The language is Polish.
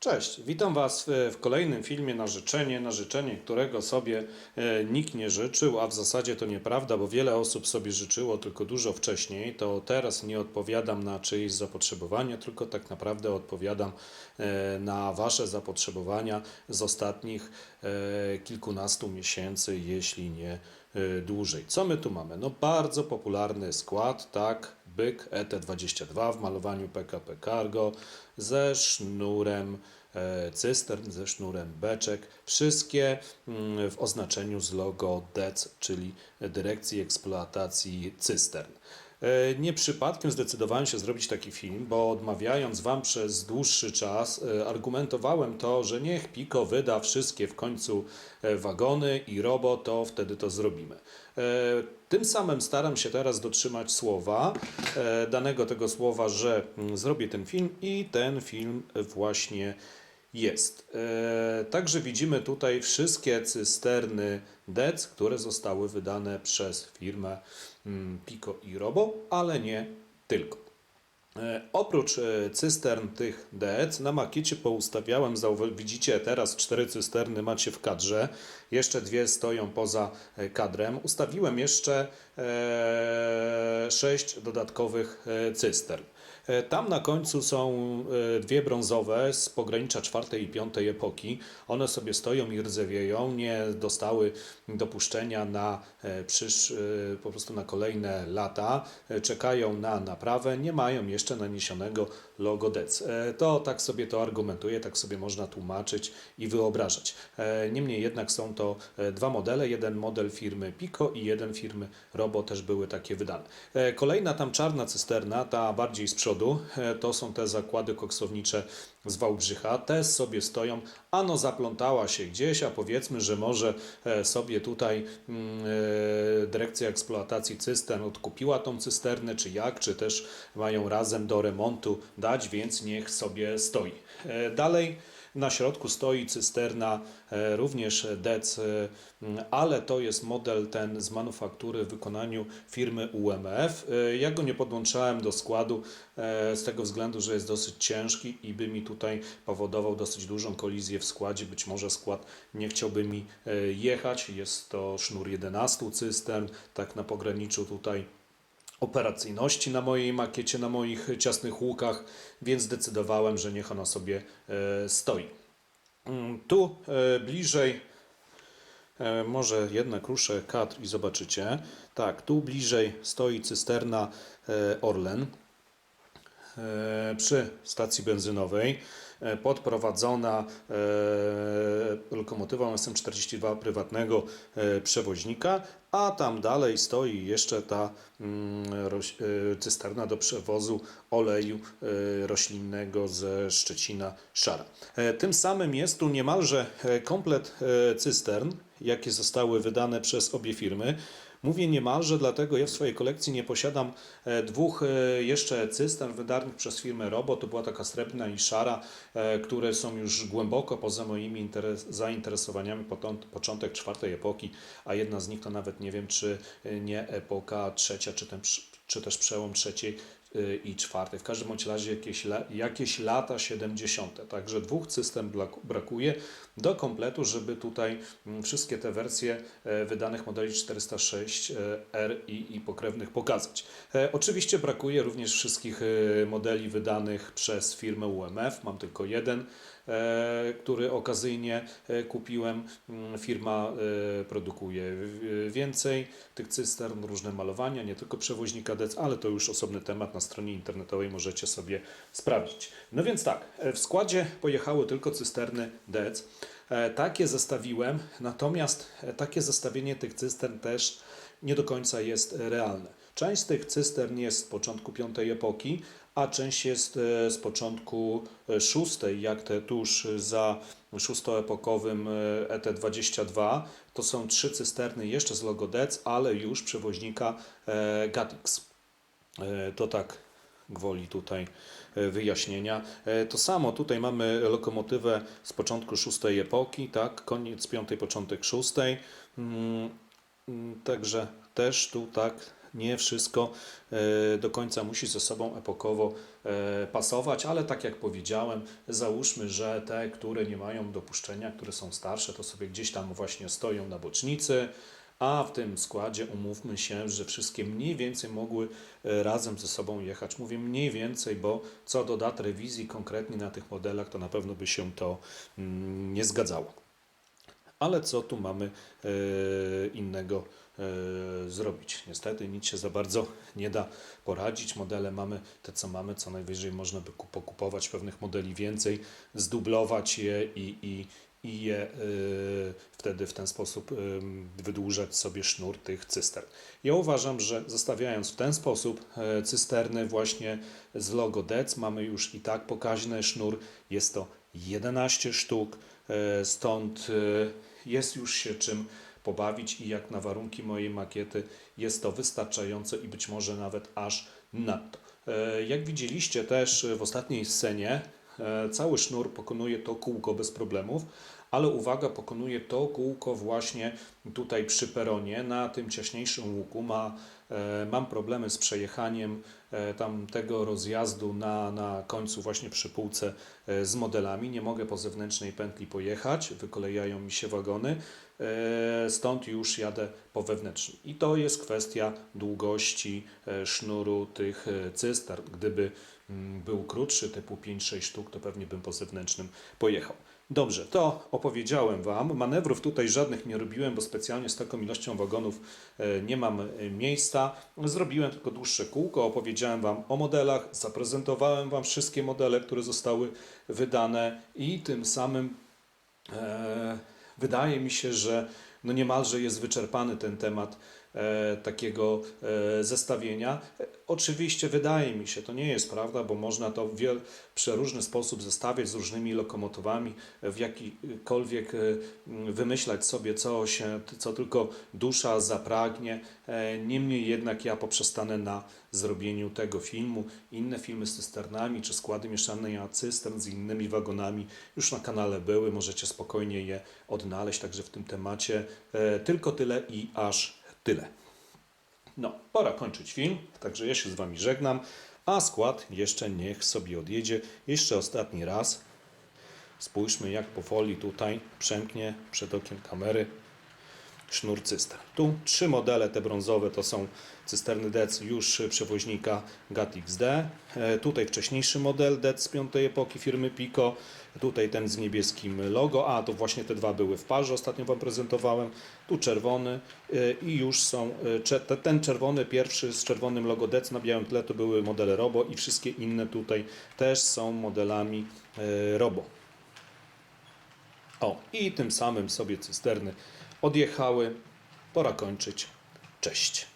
Cześć, witam Was w, kolejnym filmie na życzenie, na życzenie, którego sobie e, nikt nie życzył, a w zasadzie to nieprawda, bo wiele osób sobie życzyło tylko dużo wcześniej. To teraz nie odpowiadam na czyjeś zapotrzebowanie, tylko tak naprawdę odpowiadam e, na Wasze zapotrzebowania z ostatnich e, kilkunastu miesięcy, jeśli nie dłużej. Co my tu mamy? No bardzo popularny skład, tak, byk ET22 w malowaniu PKP Cargo ze sznurem e, cystern, ze sznurem beczek. Wszystkie mm, w oznaczeniu z logo DEC, czyli Dyrekcji Eksploatacji Cystern. E, Nie przypadkiem zdecydowałem się zrobić taki film, bo odmawiając Wam przez dłuższy czas, e, argumentowałem to, że niech Piko wyda wszystkie w końcu e, wagony i robo, to wtedy to zrobimy. Tym samym staram się teraz dotrzymać słowa, danego tego słowa, że mm, zrobię ten film i ten film właśnie jest. Także widzimy tutaj wszystkie cysterny DEC, które zostały wydane przez firmę Pico i Robo, ale nie tylko. E, Oprócz e, cystern tych DEC na makiecie poustawiałem, widzicie teraz cztery cysterny macie w kadrze, jeszcze dwie stoją poza e, kadrem. Ustawiłem jeszcze sześć dodatkowych cystern. E, Tam na końcu są e, dwie brązowe z pogranicza czwartej i piątej epoki. One sobie stoją i rdzewieją, nie dostały dopuszczenia na e, przysz, po prostu na kolejne lata. Czekają na naprawę, nie mają jeszcze naniesionego logo DEC. To tak sobie to argumentuje, tak sobie można tłumaczyć i wyobrażać. Niemniej jednak są to dwa modele, jeden model firmy Pico i jeden firmy Robo też były takie wydane. Kolejna tam czarna cysterna, ta bardziej z przodu, e, to są te zakłady koksownicze z Wałbrzycha. Te sobie stoją, ano zaplątała się gdzieś, a powiedzmy, że może e, sobie tutaj mm, e, dyrekcja eksploatacji cystern odkupiła tą cysternę, czy jak, czy też mają razem do remontu dać, więc niech sobie stoi. E, Dalej na środku stoi cysterna, również DEC, ale to jest model ten z manufaktury w wykonaniu firmy UMF. Ja go nie podłączałem do składu z tego względu, że jest dosyć ciężki i by mi tutaj powodował dosyć dużą kolizję w składzie. Być może skład nie chciałby mi e, jechać. Jest to sznur 11 cystern, tak na pograniczu tutaj operacyjności na mojej makiecie, na moich ciasnych łukach, więc zdecydowałem, że niech ona sobie e, stoi. Mm, Tu e, bliżej, może jednak ruszę kadr i zobaczycie. Tak, tu bliżej stoi cysterna Orlen przy stacji benzynowej, e, podprowadzona e, lokomotywą SM42 prywatnego e, przewoźnika, a tam dalej stoi jeszcze ta mm, e, cysterna do przewozu oleju e, roślinnego ze Szczecina Szara. E, Tym samym jest tu niemalże e, komplet e, cystern, jakie zostały wydane przez obie firmy. Mówię niemalże, dlatego ja w swojej kolekcji nie posiadam e, dwóch e, jeszcze cystern wydanych przez firmę Robo. To była taka srebrna i szara, e, które są już głęboko poza moimi interes- zainteresowaniami. Początek czwartej epoki, a jedna z nich to nawet nie wiem, czy nie epoka trzecia, czy, ten, czy też przełom trzeciej i czwartej. W każdym bądź razie jakieś, jakieś lata 70. Także dwóch blak- brakuje do kompletu, żeby tutaj mm, wszystkie te wersje e, wydanych modeli 406 e, i, i pokrewnych pokazać. E, Oczywiście brakuje również wszystkich modeli wydanych przez firmę UMF. Mam tylko jeden, który okazyjnie e, kupiłem. Mm, Firma e, produkuje więcej tych cystern, różne malowania, nie tylko przewoźnika DEC, ale to już osobny temat na stronie internetowej możecie sobie sprawdzić. No więc tak, e, w składzie pojechały tylko cysterny DEC. E, Takie zestawiłem, natomiast e, takie zestawienie tych cystern też nie do końca jest e, realne. Część z tych cystern jest z początku piątej epoki, a część jest e, z początku e, szóstej, jak te tuż za szóstoepokowym e, ET22. To są trzy cysterny jeszcze z logo DEC, ale już przewoźnika e, Gatix. E, To tak gwoli tutaj e, wyjaśnienia. E, To samo tutaj mamy lokomotywę z początku szóstej epoki, tak, koniec piątej, początek szóstej. Mm, mm, Także też tu tak nie wszystko e, do końca musi ze sobą epokowo e, pasować, ale tak jak powiedziałem, załóżmy, że te, które nie mają dopuszczenia, które są starsze, to sobie gdzieś tam właśnie stoją na bocznicy, a w tym składzie umówmy się, że wszystkie mniej więcej mogły e, razem ze sobą jechać. Mówię mniej więcej, bo co do dat rewizji konkretnie na tych modelach, to na pewno by się to mm, nie zgadzało. Ale co tu mamy e, innego e, zrobić? Niestety nic się za bardzo nie da poradzić. Modele mamy te, co mamy, co najwyżej można by ku- pokupować pewnych modeli więcej, zdublować je i, i, i je e, wtedy w ten sposób wydłużać sobie sznur tych cystern. Ja uważam, że zostawiając w ten sposób cysterny właśnie z logo DEC, mamy już i tak pokaźny sznur, jest to 11 sztuk, stąd jest już się czym pobawić i jak na warunki mojej makiety jest to wystarczające i być może nawet aż nadto. E, Jak widzieliście też w ostatniej scenie, e, cały sznur pokonuje to kółko bez problemów, ale uwaga, pokonuje to kółko właśnie tutaj przy peronie, na tym ciaśniejszym łuku. Ma, e, mam problemy z przejechaniem e, tam tego rozjazdu na, na końcu właśnie przy półce e, z modelami. Nie mogę po zewnętrznej pętli pojechać, wykolejają mi się wagony, e, stąd już jadę po wewnętrznej. I to jest kwestia długości sznuru tych cystern. Gdyby mm, był krótszy, typu 5-6 sztuk, to pewnie bym po zewnętrznym pojechał. Dobrze, to opowiedziałem Wam. Manewrów tutaj żadnych nie robiłem, bo specjalnie z taką ilością wagonów e, nie mam e, miejsca. Zrobiłem tylko dłuższe kółko, opowiedziałem Wam o modelach, zaprezentowałem Wam wszystkie modele, które zostały wydane i tym samym e, wydaje mi się, że no niemalże jest wyczerpany ten temat takiego e, zestawienia. E, Oczywiście wydaje mi się, to nie jest prawda, bo można to w wiel, przeróżny sposób zestawiać z różnymi lokomotywami, w jakikolwiek e, wymyślać sobie, co, się, co tylko dusza zapragnie. E, Niemniej jednak ja poprzestanę na zrobieniu tego filmu. Inne filmy z cysternami, czy składy mieszania cystern z innymi wagonami już na kanale były, możecie spokojnie je odnaleźć, także w tym temacie e, tylko tyle i aż tyle. No, pora kończyć film, także ja się z Wami żegnam, a skład jeszcze niech sobie odjedzie. Jeszcze ostatni raz. Spójrzmy, jak powoli tutaj przemknie przed okiem kamery sznur cystern. Tu trzy modele, te brązowe to są cysterny DEC już przewoźnika GAT XD. E, Tutaj wcześniejszy model DEC z piątej epoki firmy Pico. Tutaj ten z niebieskim logo. A, to właśnie te dwa były w parze, ostatnio Wam prezentowałem. Tu czerwony e, i już są, te- ten czerwony pierwszy z czerwonym logo DEC na białym tle to były modele Robo i wszystkie inne tutaj też są modelami e, Robo. O, i tym samym sobie cysterny odjechały. Pora kończyć. Cześć.